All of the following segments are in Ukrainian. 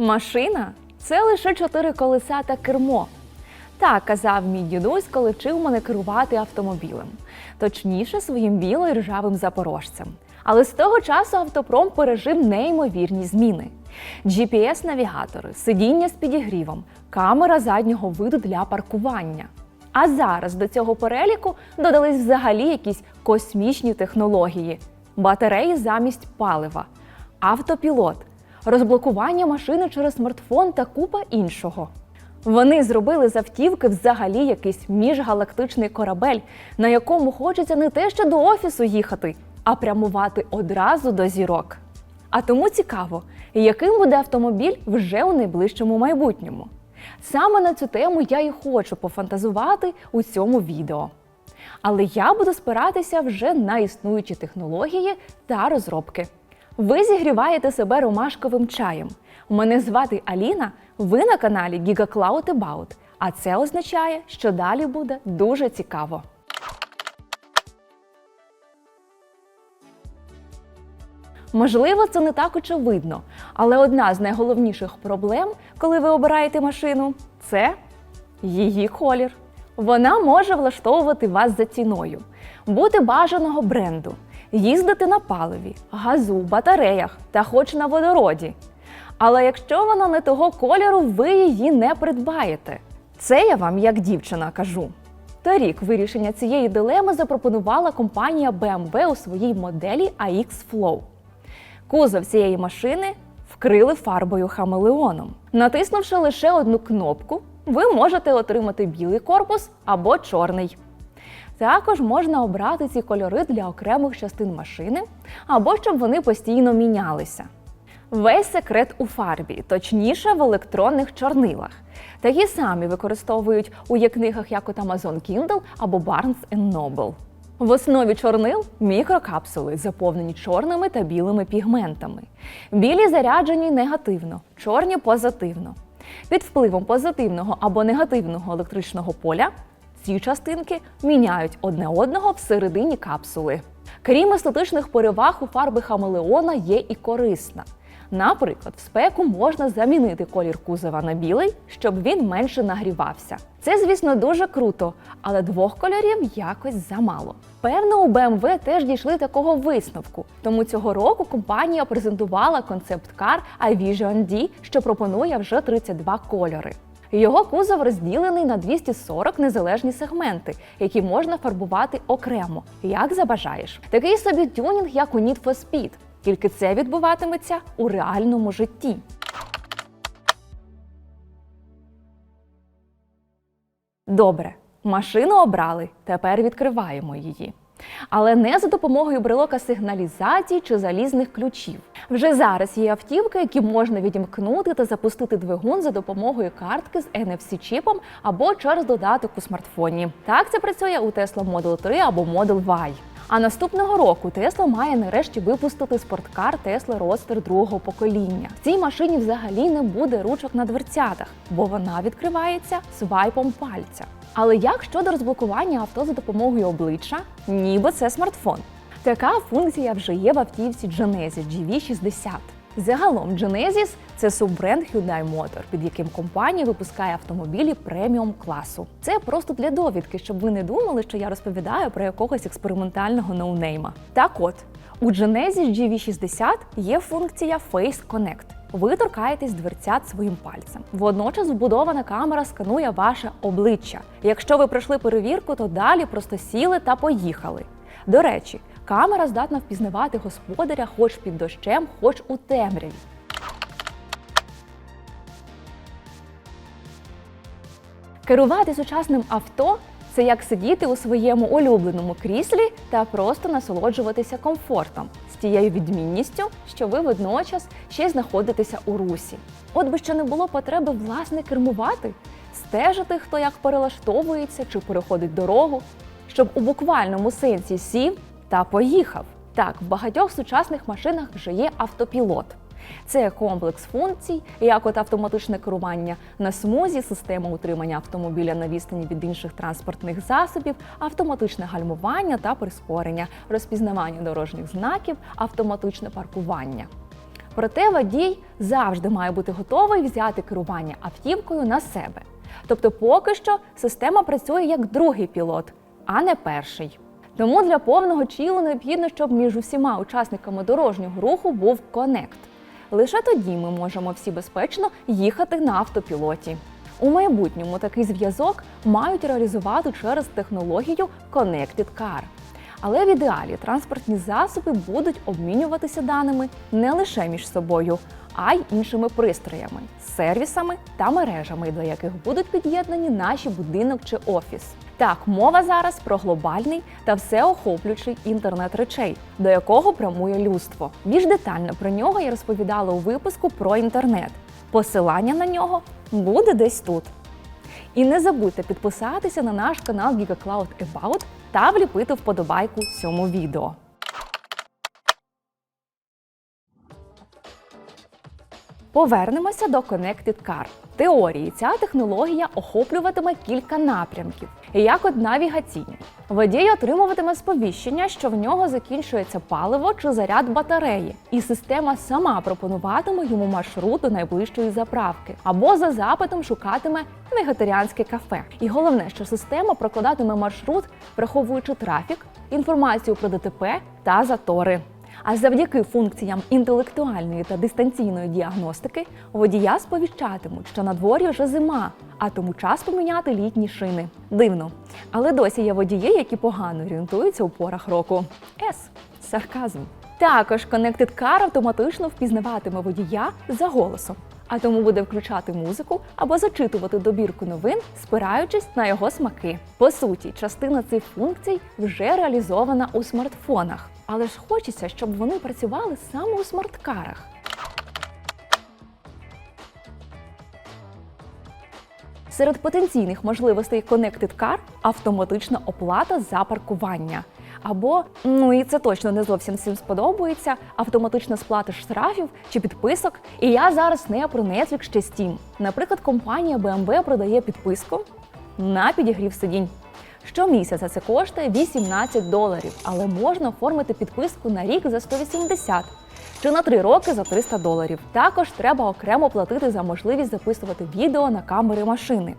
Машина це лише чотири колеса та кермо. Так казав мій дідусь, коли вчив мене керувати автомобілем, точніше своїм біло і ржавим запорожцем. Але з того часу автопром пережив неймовірні зміни: GPS-навігатори, сидіння з підігрівом, камера заднього виду для паркування. А зараз до цього переліку додались взагалі якісь космічні технології: батареї замість палива, автопілот, розблокування машини через смартфон та купа іншого. Вони зробили з автівки взагалі якийсь міжгалактичний корабель, на якому хочеться не те, що до офісу їхати, а прямувати одразу до зірок. А тому цікаво, яким буде автомобіль вже у найближчому майбутньому. Саме на цю тему я і хочу пофантазувати у цьому відео. Але я буду спиратися вже на існуючі технології та розробки. Ви зігріваєте себе ромашковим чаєм. Мене звати Аліна. Ви на каналі Giga Cloud About, а це означає, що далі буде дуже цікаво. Можливо, це не так очевидно, але одна з найголовніших проблем, коли ви обираєте машину, це її колір. Вона може влаштовувати вас за ціною, бути бажаного бренду, їздити на паливі, газу, батареях та хоч на водороді. Але якщо вона не того кольору, ви її не придбаєте. Це я вам як дівчина кажу. Торік вирішення цієї дилеми запропонувала компанія BMW у своїй моделі AX Flow. Кузов цієї машини вкрили фарбою хамелеоном. Натиснувши лише одну кнопку, ви можете отримати білий корпус або чорний. Також можна обрати ці кольори для окремих частин машини або щоб вони постійно мінялися. Весь секрет у фарбі, точніше в електронних чорнилах. Такі самі використовують у є-книгах, як от Amazon Kindle або Barnes Noble. В основі чорнил мікрокапсули, заповнені чорними та білими пігментами. Білі заряджені негативно, чорні позитивно. Під впливом позитивного або негативного електричного поля ці частинки міняють одне одного всередині капсули. Крім естетичних переваг, у фарби хамелеона є і корисна. Наприклад, в спеку можна замінити колір кузова на білий, щоб він менше нагрівався. Це, звісно, дуже круто, але двох кольорів якось замало. Певно, у BMW теж дійшли такого висновку, тому цього року компанія презентувала концепт-кар iVision D, що пропонує вже 32 кольори. Його кузов розділений на 240 незалежні сегменти, які можна фарбувати окремо, як забажаєш. Такий собі тюнінг, як у Need for Speed, тільки це відбуватиметься у реальному житті. Добре, машину обрали. Тепер відкриваємо її. Але не за допомогою брелока сигналізації чи залізних ключів. Вже зараз є автівки, які можна відімкнути та запустити двигун за допомогою картки з NFC-чіпом або через додаток у смартфоні. Так це працює у Tesla Model 3 або Model Y. А наступного року Тесла має нарешті випустити спорткар Тесла Roadster другого покоління. В цій машині взагалі не буде ручок на дверцятах, бо вона відкривається свайпом пальця. Але як щодо розблокування авто за допомогою обличчя, ніби це смартфон. Така функція вже є в автівці Genesis GV60. Загалом Genesis – це суббренд Hyundai Motor, під яким компанія випускає автомобілі преміум класу. Це просто для довідки, щоб ви не думали, що я розповідаю про якогось експериментального ноунейма. Так от, у Genesis GV60 є функція Face Connect. Ви торкаєтесь дверцят своїм пальцем. Водночас вбудована камера сканує ваше обличчя. Якщо ви пройшли перевірку, то далі просто сіли та поїхали. До речі, камера здатна впізнавати господаря хоч під дощем, хоч у темряві. Керувати сучасним авто це як сидіти у своєму улюбленому кріслі та просто насолоджуватися комфортом з тією відмінністю, що ви водночас ще й знаходитеся у русі. От би ще не було потреби власне кермувати, стежити, хто як перелаштовується чи переходить дорогу, щоб у буквальному сенсі сів та поїхав. Так, в багатьох сучасних машинах вже є автопілот. Це комплекс функцій, як от автоматичне керування на смузі, система утримання автомобіля на відстані від інших транспортних засобів, автоматичне гальмування та прискорення, розпізнавання дорожніх знаків, автоматичне паркування. Проте водій завжди має бути готовий взяти керування автівкою на себе. Тобто, поки що система працює як другий пілот, а не перший. Тому для повного чілу необхідно, щоб між усіма учасниками дорожнього руху був конект. Лише тоді ми можемо всі безпечно їхати на автопілоті. У майбутньому такий зв'язок мають реалізувати через технологію Connected Car. Але в ідеалі транспортні засоби будуть обмінюватися даними не лише між собою, а й іншими пристроями, сервісами та мережами, до яких будуть під'єднані наші будинок чи офіс. Так, мова зараз про глобальний та всеохоплюючий інтернет речей, до якого прямує людство. Більш детально про нього я розповідала у випуску про інтернет. Посилання на нього буде десь тут. І не забудьте підписатися на наш канал GigaCloud About та вліпити вподобайку цьому відео. Повернемося до Connected Car. Теорії ця технологія охоплюватиме кілька напрямків, як от навігаційний. Водій отримуватиме сповіщення, що в нього закінчується паливо чи заряд батареї, і система сама пропонуватиме йому маршрут до найближчої заправки або за запитом шукатиме вегетаріанське кафе. І головне, що система прокладатиме маршрут, враховуючи трафік, інформацію про ДТП та затори. А завдяки функціям інтелектуальної та дистанційної діагностики водія сповіщатимуть, що на дворі вже зима, а тому час поміняти літні шини. Дивно. Але досі є водії, які погано орієнтуються у порах року. С. Сарказм. Також Connected Car автоматично впізнаватиме водія за голосом, а тому буде включати музику або зачитувати добірку новин, спираючись на його смаки. По суті, частина цих функцій вже реалізована у смартфонах, але ж хочеться, щоб вони працювали саме у смарткарах. Серед потенційних можливостей Connected Car – автоматична оплата за паркування. Або, ну і це точно не зовсім всім сподобається, автоматична сплата штрафів чи підписок. І я зараз не про Netflix чи Steam. Наприклад, компанія BMW продає підписку на підігрів сидінь. Щомісяця це коштує 18 доларів, але можна оформити підписку на рік за 180 чи на 3 роки за 300 доларів. Також треба окремо платити за можливість записувати відео на камери машини.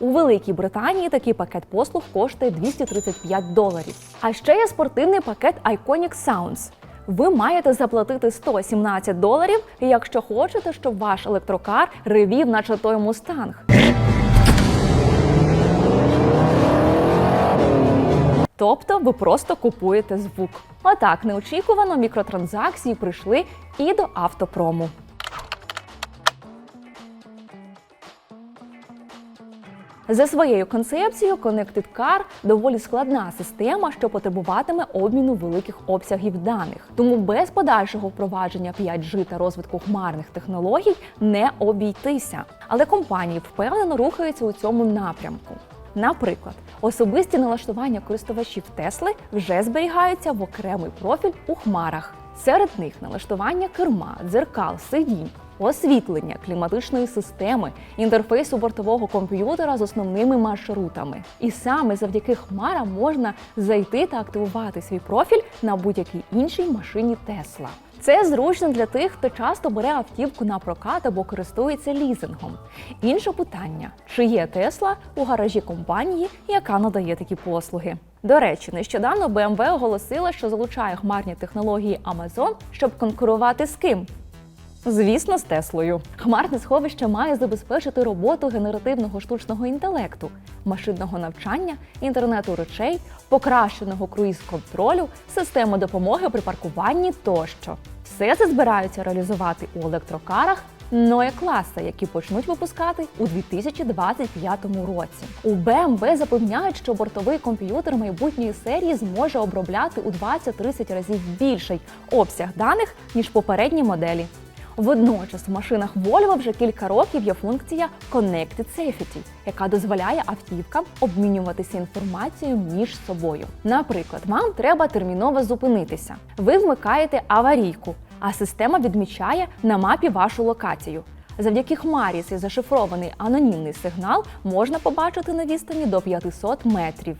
У Великій Британії такий пакет послуг коштує 235 доларів. А ще є спортивний пакет Iconic Sounds. Ви маєте заплатити 117 доларів, якщо хочете, щоб ваш електрокар ревів, наче той мустанг. Тобто ви просто купуєте звук. Отак неочікувано мікротранзакції прийшли і до автопрому. За своєю концепцією, Connected Car доволі складна система, що потребуватиме обміну великих обсягів даних. Тому без подальшого впровадження 5G та розвитку хмарних технологій не обійтися. Але компанії впевнено рухаються у цьому напрямку. Наприклад, особисті налаштування користувачів Тесли вже зберігаються в окремий профіль у хмарах. Серед них налаштування керма, дзеркал, сидінь, освітлення, кліматичної системи, інтерфейсу бортового комп'ютера з основними маршрутами. І саме завдяки хмарам можна зайти та активувати свій профіль на будь-якій іншій машині Тесла. Це зручно для тих, хто часто бере автівку на прокат або користується лізингом. Інше питання: чи є Тесла у гаражі компанії, яка надає такі послуги? До речі, нещодавно BMW оголосила, що залучає хмарні технології Amazon, щоб конкурувати з ким? Звісно, з Теслою. Хмарне сховище має забезпечити роботу генеративного штучного інтелекту, машинного навчання, інтернету речей, покращеного круїз-контролю, системи допомоги при паркуванні тощо. Все це збираються реалізувати у електрокарах Ноє класа, які почнуть випускати у 2025 році. У BMW запевняють, що бортовий комп'ютер майбутньої серії зможе обробляти у 20-30 разів більший обсяг даних ніж попередні моделі. Водночас в машинах Volvo вже кілька років є функція Connected Safety, яка дозволяє автівкам обмінюватися інформацією між собою. Наприклад, вам треба терміново зупинитися. Ви вмикаєте аварійку, а система відмічає на мапі вашу локацію. Завдяки хмарі цей зашифрований анонімний сигнал можна побачити на відстані до 500 метрів.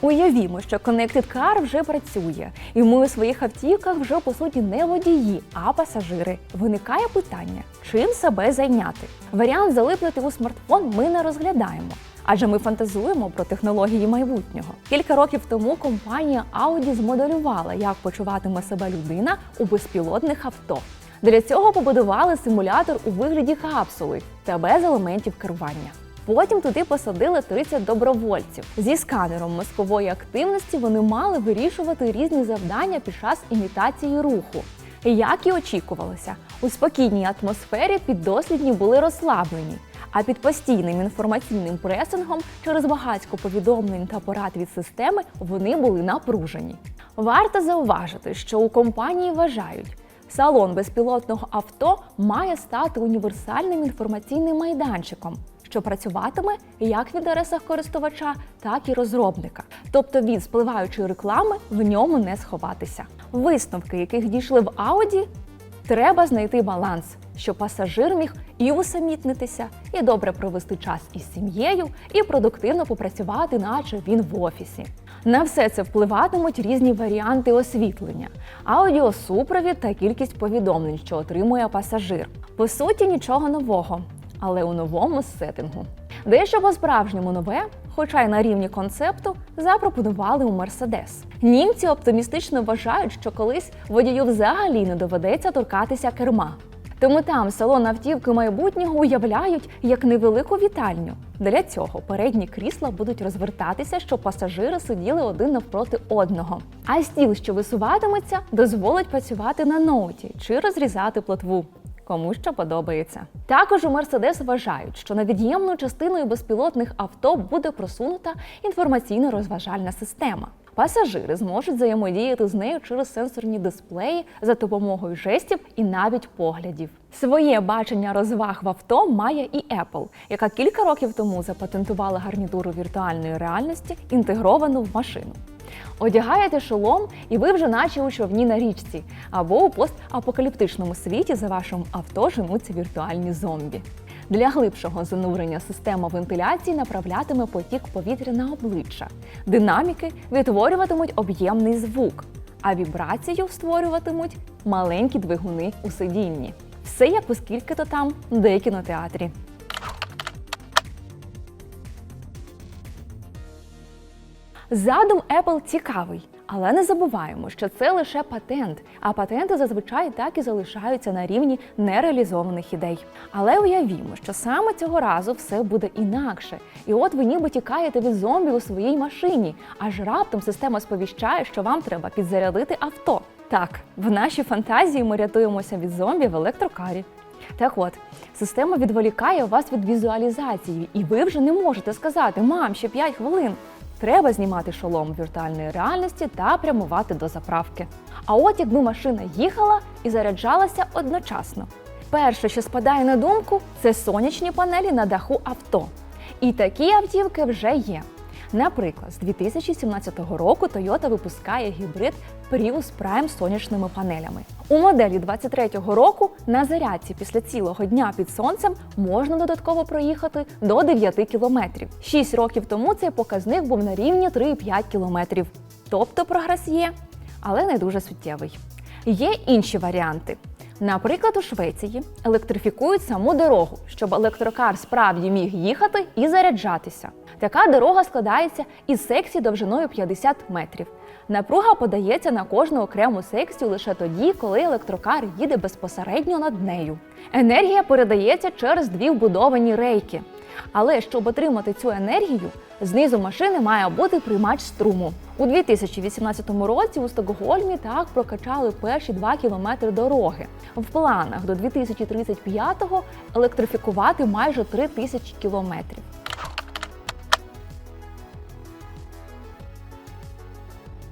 Уявімо, що Connected Car вже працює, і ми у своїх автівках вже по суті не водії, а пасажири. Виникає питання, чим себе зайняти. Варіант залиплити у смартфон ми не розглядаємо. Адже ми фантазуємо про технології майбутнього. Кілька років тому компанія Audi змоделювала, як почуватиме себе людина у безпілотних авто. Для цього побудували симулятор у вигляді капсули та без елементів керування. Потім туди посадили 30 добровольців. Зі сканером мозкової активності вони мали вирішувати різні завдання під час імітації руху. Як і очікувалося, у спокійній атмосфері піддослідні були розслаблені, а під постійним інформаційним пресингом через багатько повідомлень та порад від системи вони були напружені. Варто зауважити, що у компанії вважають, салон безпілотного авто має стати універсальним інформаційним майданчиком, що працюватиме як в інтересах користувача, так і розробника. Тобто від спливаючої реклами в ньому не сховатися. Висновки, яких дійшли в Audi, треба знайти баланс, щоб пасажир міг і усамітнитися, і добре провести час із сім'єю, і продуктивно попрацювати, наче він в офісі. На все це впливатимуть різні варіанти освітлення, аудіосупровід та кількість повідомлень, що отримує пасажир. По суті, нічого нового, але у новому сеттингу. Дещо по-справжньому нове, хоча й на рівні концепту, запропонували у Мерседес. Німці оптимістично вважають, що колись водію взагалі не доведеться торкатися керма. Тому там салон автівки майбутнього уявляють як невелику вітальню. Для цього передні крісла будуть розвертатися, щоб пасажири сиділи один навпроти одного. А стіл, що висуватиметься, дозволить працювати на ноуті чи розрізати плотву. Кому що подобається. Також у Мерседес вважають, що невід'ємною частиною безпілотних авто буде просунута інформаційно-розважальна система. Пасажири зможуть взаємодіяти з нею через сенсорні дисплеї за допомогою жестів і навіть поглядів. Своє бачення розваг в авто має і Apple, яка кілька років тому запатентувала гарнітуру віртуальної реальності, інтегровану в машину. Одягаєте шолом, і ви вже наче у човні на річці, або у постапокаліптичному світі за вашим авто женуться віртуальні зомбі. Для глибшого занурення система вентиляції направлятиме потік повітря на обличчя. Динаміки відтворюватимуть об'ємний звук, а вібрацію створюватимуть маленькі двигуни у сидінні. Все як у скільки-то там де кінотеатрі. Задум Apple цікавий, але не забуваємо, що це лише патент, а патенти зазвичай так і залишаються на рівні нереалізованих ідей. Але уявімо, що саме цього разу все буде інакше. І от ви ніби тікаєте від зомбі у своїй машині, аж раптом система сповіщає, що вам треба підзарядити авто. Так, в нашій фантазії ми рятуємося від зомбі в електрокарі. Так от, система відволікає вас від візуалізації, і ви вже не можете сказати Мам, ще 5 хвилин. Треба знімати шолом віртуальної реальності та прямувати до заправки. А от якби машина їхала і заряджалася одночасно. Перше, що спадає на думку, це сонячні панелі на даху авто. І такі автівки вже є. Наприклад, з 2017 року Toyota випускає гібрид Prius Prime з сонячними панелями. У моделі 23-го року на зарядці після цілого дня під сонцем можна додатково проїхати до 9 кілометрів. Шість років тому цей показник був на рівні 3,5 кілометрів. Тобто прогрес є, але не дуже суттєвий. Є інші варіанти. Наприклад, у Швеції електрифікують саму дорогу, щоб електрокар справді міг їхати і заряджатися. Така дорога складається із секцій довжиною 50 метрів. Напруга подається на кожну окрему секцію лише тоді, коли електрокар їде безпосередньо над нею. Енергія передається через дві вбудовані рейки. Але щоб отримати цю енергію, знизу машини має бути приймач струму. У 2018 році у Стокгольмі так прокачали перші 2 кілометри дороги. В планах до 2035-го електрифікувати майже 3 тисячі кілометрів.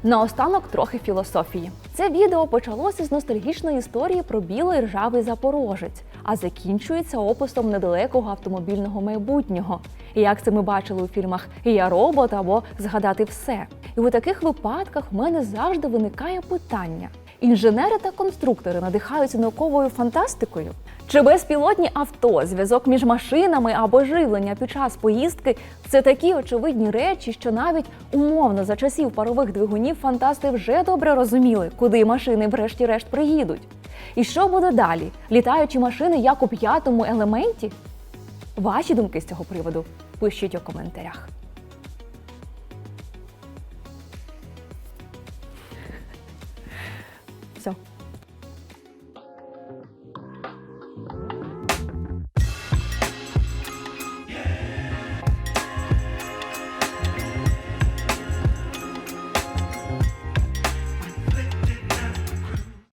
Наостанок трохи філософії. Це відео почалося з ностальгічної історії про білий ржавий запорожець, а закінчується описом недалекого автомобільного майбутнього. Як це ми бачили у фільмах Я робот або Згадати все. І у таких випадках в мене завжди виникає питання: Інженери та конструктори надихаються науковою фантастикою. Чи безпілотні авто, зв'язок між машинами або живлення під час поїздки це такі очевидні речі, що навіть умовно за часів парових двигунів фантасти вже добре розуміли, куди машини врешті-решт приїдуть. І що буде далі? Літаючі машини як у п'ятому елементі? Ваші думки з цього приводу пишіть у коментарях.